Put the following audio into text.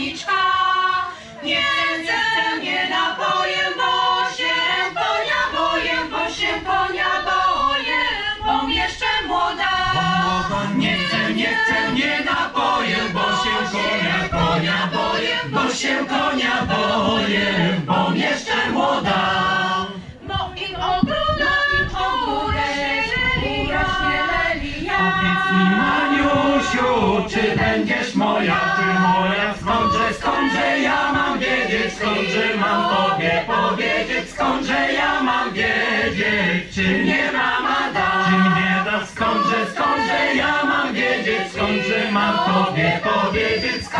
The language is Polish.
kieliczka. Nie chcę mnie napoję, bo się boję, boję, bo się konia boję, bo jeszcze młoda. Nie chcę, nie chcę mnie napoję, bo się konia, konia boję, bo się konia Skądże, ja mam wiedzieć, skądże mam tobie powiedzieć, skądże ja mam wiedzieć, czy mnie mama da, czy mnie da, skądże, skądże ja mam wiedzieć, skądże mam tobie powiedzieć, skądże.